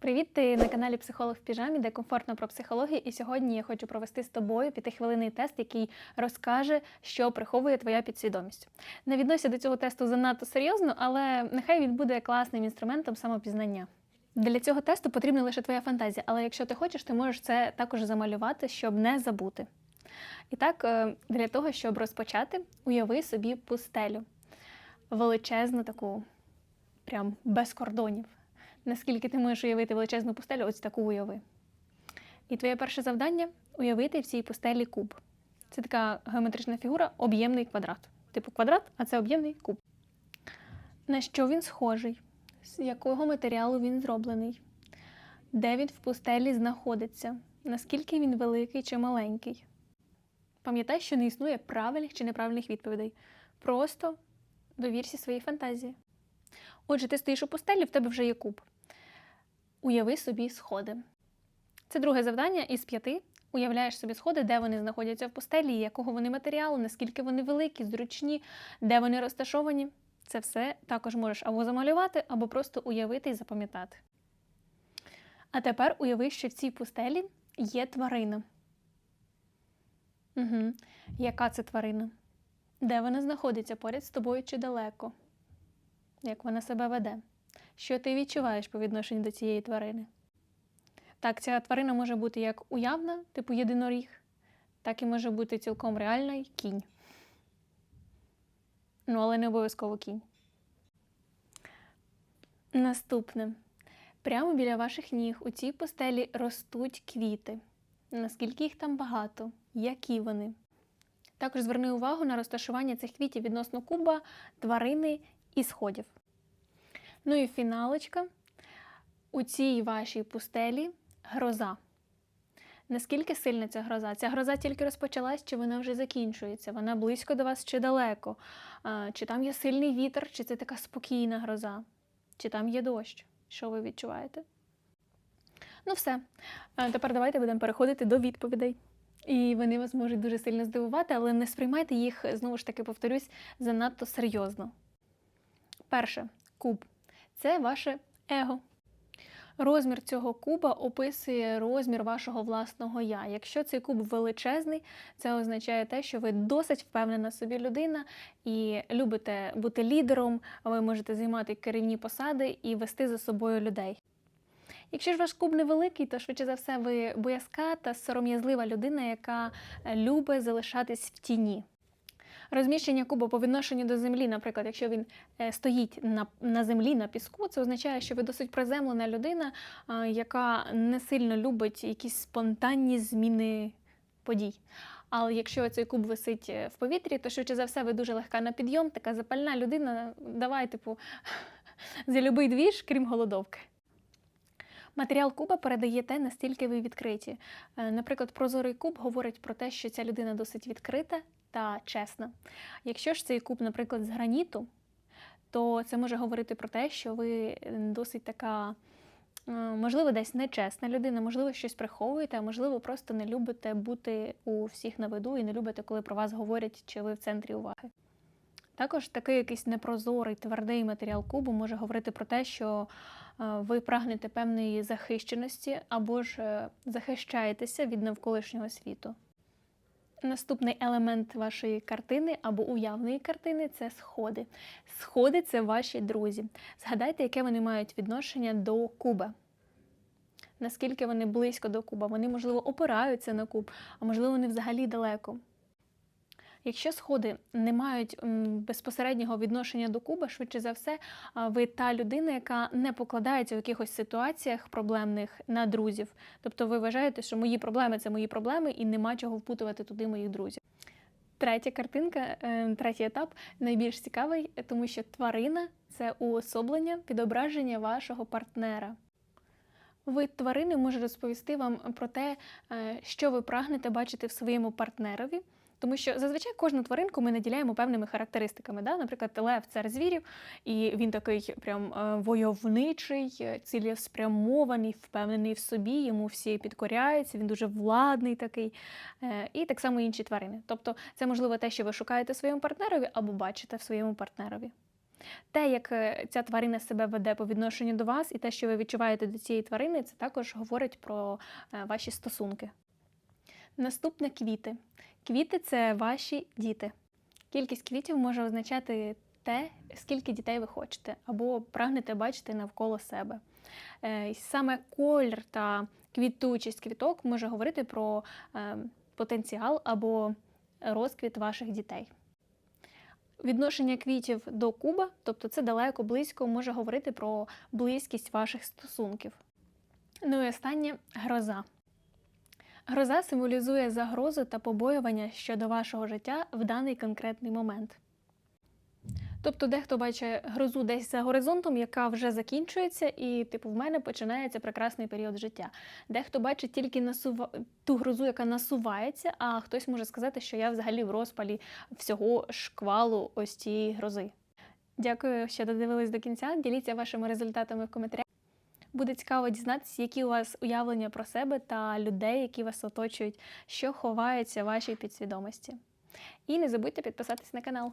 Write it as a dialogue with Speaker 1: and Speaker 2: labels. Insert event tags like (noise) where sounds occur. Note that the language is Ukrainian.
Speaker 1: Привіт, ти на каналі Психолог в піжамі, де комфортно про психологію. І сьогодні я хочу провести з тобою п'ятихвилинний тест, який розкаже, що приховує твоя підсвідомість. Не відносся до цього тесту занадто серйозно, але нехай він буде класним інструментом самопізнання. Для цього тесту потрібна лише твоя фантазія, але якщо ти хочеш, ти можеш це також замалювати, щоб не забути. І так, е, для того, щоб розпочати, уяви собі пустелю. Величезну таку, прям без кордонів. Наскільки ти можеш уявити величезну пустелю, ось таку уяви. І твоє перше завдання уявити в цій пустелі куб. Це така геометрична фігура, об'ємний квадрат. Типу квадрат, а це об'ємний куб. На що він схожий? З якого матеріалу він зроблений? Де він в пустелі знаходиться? Наскільки він великий чи маленький? Пам'ятай, що не існує правильних чи неправильних відповідей. Просто довірся своїй фантазії. Отже, ти стоїш у пустелі, в тебе вже є куб. Уяви собі сходи. Це друге завдання із п'яти. Уявляєш собі сходи, де вони знаходяться в пустелі, якого вони матеріалу, наскільки вони великі, зручні, де вони розташовані. Це все також можеш або замалювати, або просто уявити і запам'ятати. А тепер уяви, що в цій пустелі є тварина. Угу. Яка це тварина? Де вона знаходиться поряд з тобою чи далеко? Як вона себе веде? Що ти відчуваєш по відношенню до цієї тварини? Так, ця тварина може бути як уявна, типу єдиноріг, так і може бути цілком реальна й кінь. Ну, але не обов'язково кінь. Наступне. Прямо біля ваших ніг у цій постелі ростуть квіти. Наскільки їх там багато? Які вони? Також зверни увагу на розташування цих квітів відносно куба, тварини і. Ну і фіналочка. У цій вашій пустелі гроза. Наскільки сильна ця гроза? Ця гроза тільки розпочалась, чи вона вже закінчується? Вона близько до вас чи далеко? Чи там є сильний вітер, чи це така спокійна гроза? Чи там є дощ? Що ви відчуваєте? Ну, все. Тепер давайте будемо переходити до відповідей. І вони вас можуть дуже сильно здивувати, але не сприймайте їх, знову ж таки, повторюсь, занадто серйозно. Перше куб це ваше его. Розмір цього куба описує розмір вашого власного я. Якщо цей куб величезний, це означає те, що ви досить впевнена собі людина і любите бути лідером, ви можете займати керівні посади і вести за собою людей. Якщо ж ваш куб невеликий, то швидше за все ви боязка та сором'язлива людина, яка любить залишатись в тіні. Розміщення куба по відношенню до землі, наприклад, якщо він е, стоїть на на землі на піску, це означає, що ви досить приземлена людина, яка не сильно любить якісь спонтанні зміни подій. Але якщо цей куб висить е, в повітрі, то швидше за все ви дуже легка на підйом, така запальна людина. Давай, типу, (laughs) за любий двіж, крім голодовки. Матеріал куба передає те, настільки ви відкриті. Е, наприклад, прозорий куб говорить про те, що ця людина досить відкрита та чесна. Якщо ж цей куб, наприклад, з граніту, то це може говорити про те, що ви досить така, е, можливо, десь нечесна людина, можливо, щось приховуєте, а можливо, просто не любите бути у всіх на виду і не любите, коли про вас говорять, чи ви в центрі уваги. Також такий якийсь непрозорий, твердий матеріал кубу може говорити про те, що ви прагнете певної захищеності або ж е, захищаєтеся від навколишнього світу. Наступний елемент вашої картини або уявної картини це сходи. Сходи це ваші друзі. Згадайте, яке вони мають відношення до куба. Наскільки вони близько до куба, вони, можливо, опираються на куб, а можливо, вони взагалі далеко. Якщо сходи не мають безпосереднього відношення до Куба, швидше за все, ви та людина, яка не покладається в якихось ситуаціях проблемних на друзів. Тобто ви вважаєте, що мої проблеми це мої проблеми, і нема чого впутувати туди моїх друзів. Третя картинка, е, третій етап найбільш цікавий, тому що тварина це уособлення, відображення вашого партнера. Вид тварини може розповісти вам про те, е, що ви прагнете бачити в своєму партнерові. Тому що зазвичай кожну тваринку ми наділяємо певними характеристиками. Да? Наприклад, лев цар звірів, і він такий прям е, войовничий, е, цілеспрямований, впевнений в собі, йому всі підкоряються, він дуже владний такий. Е, і так само інші тварини. Тобто, це можливо те, що ви шукаєте своєму партнерові або бачите в своєму партнерові. Те, як ця тварина себе веде по відношенню до вас, і те, що ви відчуваєте до цієї тварини, це також говорить про ваші стосунки. Наступне квіти. Квіти це ваші діти. Кількість квітів може означати те, скільки дітей ви хочете, або прагнете бачити навколо себе. Е, Саме колір та квітучість квіток може говорити про е, потенціал або розквіт ваших дітей. Відношення квітів до куба, тобто це далеко, близько, може говорити про близькість ваших стосунків. Ну і останнє гроза. Гроза символізує загрозу та побоювання щодо вашого життя в даний конкретний момент. Тобто, дехто бачить грозу десь за горизонтом, яка вже закінчується, і, типу, в мене починається прекрасний період життя. Дехто бачить тільки насува... ту грозу, яка насувається, а хтось може сказати, що я взагалі в розпалі всього шквалу ось цієї грози. Дякую, що додивились до кінця. Діліться вашими результатами в коментарях. Буде цікаво дізнатися, які у вас уявлення про себе та людей, які вас оточують, що ховається в вашій підсвідомості. І не забудьте підписатись на канал.